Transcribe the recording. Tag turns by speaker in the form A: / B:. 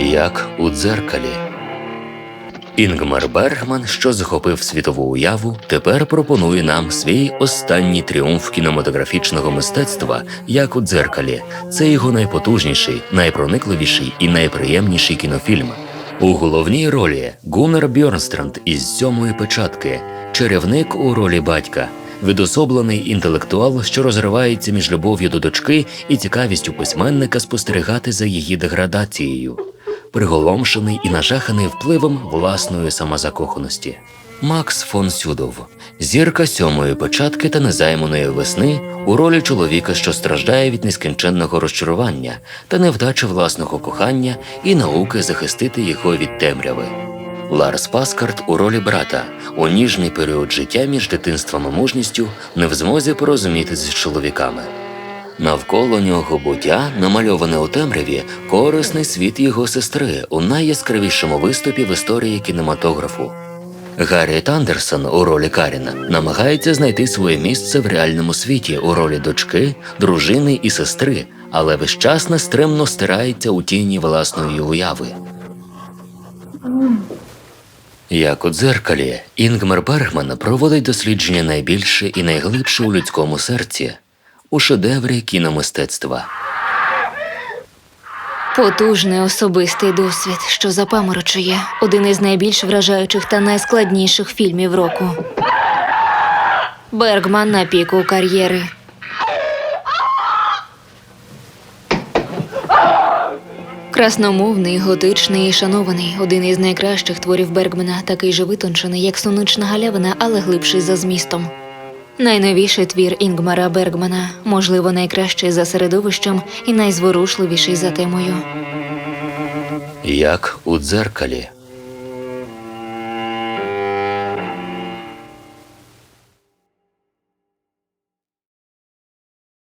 A: Як у дзеркалі. Інгмар Бергман, що захопив світову уяву, тепер пропонує нам свій останній тріумф кінематографічного мистецтва, як у дзеркалі. Це його найпотужніший, найпроникливіший і найприємніший кінофільм. У головній ролі Гуннар Бьорнстранд із сьомої печатки, чарівник у ролі батька, відособлений інтелектуал, що розривається між любов'ю до дочки і цікавістю письменника спостерігати за її деградацією приголомшений і нажаханий впливом власної самозакоханості. Макс фон Сюдов, зірка сьомої початки та незайманої весни у ролі чоловіка, що страждає від нескінченного розчарування та невдачі власного кохання і науки захистити його від темряви. Ларс Паскарт у ролі брата у ніжний період життя між дитинством і мужністю не в змозі порозумітися з чоловіками. Навколо нього буття, намальоване у темряві, корисний світ його сестри у найяскравішому виступі в історії кінематографу. Гарріет Андерсон у ролі Каріна намагається знайти своє місце в реальному світі у ролі дочки, дружини і сестри, але весь час нестримно стирається у тіні власної уяви. Як у дзеркалі, Інгмар Бергман проводить дослідження найбільше і найглибше у людському серці у шедеврі кіномистецтва.
B: Потужний особистий досвід, що запаморочує один із найбільш вражаючих та найскладніших фільмів року. Бергман на піку кар'єри. Красномовний, готичний і шанований один із найкращих творів Бергмана, такий же витончений, як сонячна галявина, але глибший за змістом. Найновіший твір Інгмара Бергмана, можливо, найкращий за середовищем і найзворушливіший за темою.
A: Як у дзеркалі.